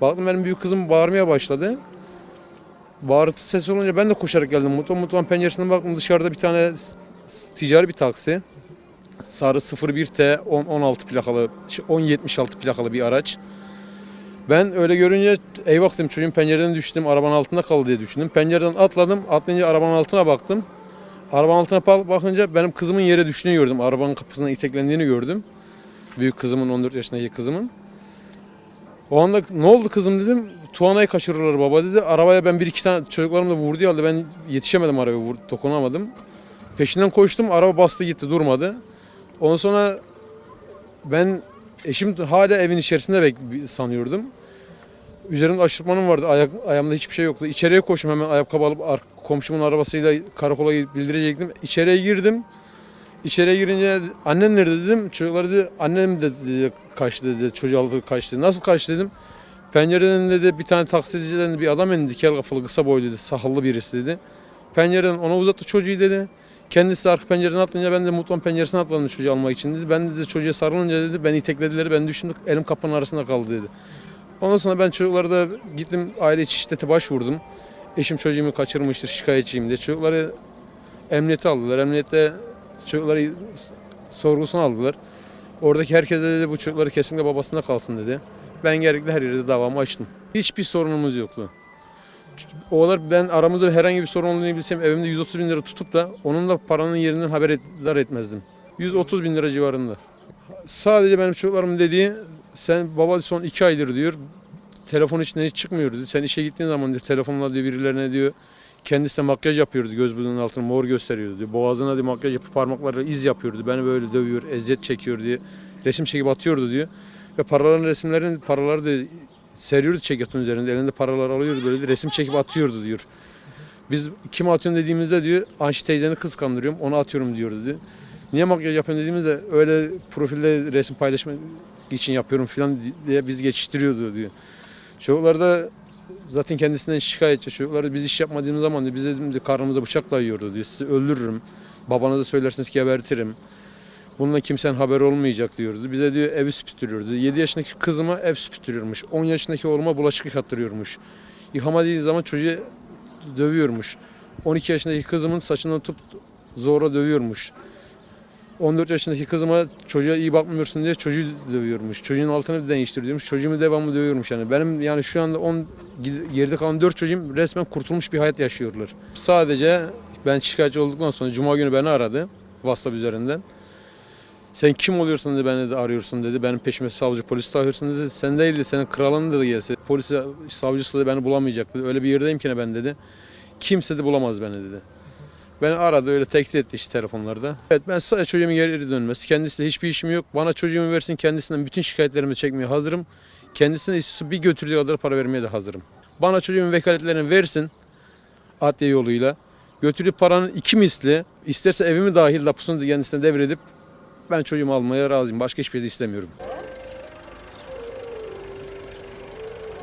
Baktım benim büyük kızım bağırmaya başladı. Bağırtı sesi olunca ben de koşarak geldim. Mutfağın mutfağın penceresinden baktım dışarıda bir tane ticari bir taksi. Sarı 01T 10 16 plakalı, şey, 1076 plakalı bir araç. Ben öyle görünce eyvah dedim çocuğun pencereden düştüm, arabanın altında kaldı diye düşündüm. Pencereden atladım, atlayınca arabanın altına baktım. Arabanın altına bakınca benim kızımın yere düştüğünü gördüm. Arabanın kapısından iteklendiğini gördüm. Büyük kızımın, 14 yaşındaki kızımın. O anda ne oldu kızım dedim. Tuana'yı kaçırırlar baba dedi. Arabaya ben bir iki tane çocuklarım da vurdu halde ben yetişemedim arabaya, vur, dokunamadım. Peşinden koştum, araba bastı gitti durmadı. Ondan sonra ben eşim hala evin içerisinde bek- sanıyordum. Üzerimde aşırtmanım vardı, ayak, ayağımda hiçbir şey yoktu. İçeriye koştum hemen ayakkabı alıp komşumun arabasıyla karakola bildirecektim. İçeriye girdim. İçeriye girince annen nerede dedim. Çocuklar dedi annem de dedi, kaçtı dedi. Çocuğu aldı kaçtı. Nasıl kaçtı dedim. Pencereden dedi bir tane taksiciden bir adam indi. Kel kafalı kısa boylu dedi. Sahallı birisi dedi. Pencereden ona uzattı çocuğu dedi. Kendisi de arka pencereden atlayınca ben de mutfağın penceresine atladım çocuğu almak için dedi. Ben dedi çocuğa sarılınca dedi beni iteklediler. Ben düştüm elim kapının arasında kaldı dedi. Ondan sonra ben çocuklara da gittim aile içi şiddete başvurdum. Eşim çocuğumu kaçırmıştır şikayetçiyim diye. Çocukları emniyete aldılar. Emniyette çocukları sorgusuna aldılar. Oradaki herkese dedi bu çocukları kesinlikle babasında kalsın dedi. Ben gerekli her yerde davamı açtım. Hiçbir sorunumuz yoktu. Oğlar ben aramızda herhangi bir sorun olduğunu bilsem evimde 130 bin lira tutup da onun da paranın yerinden haberdar etmezdim. 130 bin lira civarında. Sadece benim çocuklarım dediği sen baba son iki aydır diyor telefon içinden hiç çıkmıyor diyor. Sen işe gittiğin zaman diyor telefonla diyor birilerine diyor kendisi de makyaj yapıyordu göz bunun altına mor gösteriyordu diyor. Boğazına diyor makyaj yapıp parmaklarıyla iz yapıyordu. Beni böyle dövüyor, eziyet çekiyor diye. Resim çekip atıyordu diyor. Ve paraların resimlerini paraları da seriyordu çekyatın üzerinde. Elinde paralar alıyordu böyle de resim çekip atıyordu diyor. Biz kim atıyorsun dediğimizde diyor Anşi teyzeni kıskandırıyorum onu atıyorum diyordu diyor. Niye makyaj yapıyorsun dediğimizde öyle profilde resim paylaşmak için yapıyorum falan diye biz geçiştiriyordu diyor. Çocuklar da zaten kendisinden şikayetçi. Çocuklar biz iş yapmadığımız zaman diyor, bize diyor, karnımıza bıçakla yiyordu diyor. Sizi öldürürüm. Babana da söylersiniz gebertirim. Bununla kimsenin haberi olmayacak diyordu. Bize diyor evi süpürtürüyordu. 7 yaşındaki kızıma ev süpürtürüyormuş. 10 yaşındaki oğluma bulaşık yıkattırıyormuş. Yıkama dediği zaman çocuğu dövüyormuş. 12 yaşındaki kızımın saçından tutup zorla dövüyormuş. 14 yaşındaki kızıma çocuğa iyi bakmıyorsun diye çocuğu dövüyormuş. Çocuğun altını değiştiriyormuş. Çocuğumu devamlı dövüyormuş yani. Benim yani şu anda 10 geride kalan 4 çocuğum resmen kurtulmuş bir hayat yaşıyorlar. Sadece ben şikayetçi olduktan sonra cuma günü beni aradı WhatsApp üzerinden. Sen kim oluyorsun dedi beni de arıyorsun dedi. Benim peşime savcı polis arıyorsun dedi. Sen değildi senin kralın dedi gelse. Polis savcısı da beni bulamayacak dedi. Öyle bir yerdeyim ki ne ben dedi. Kimse de bulamaz beni dedi. Beni aradı öyle tehdit etti işte telefonlarda. Evet ben sadece çocuğumun geri dönmesi. Kendisiyle hiçbir işim yok. Bana çocuğumu versin kendisinden bütün şikayetlerimi çekmeye hazırım. Kendisine bir götürdüğü kadar para vermeye de hazırım. Bana çocuğumun vekaletlerini versin adliye yoluyla. Götürüp paranın iki misli isterse evimi dahil tapusunu kendisine devredip ben çocuğumu almaya razıyım. Başka hiçbir şey istemiyorum.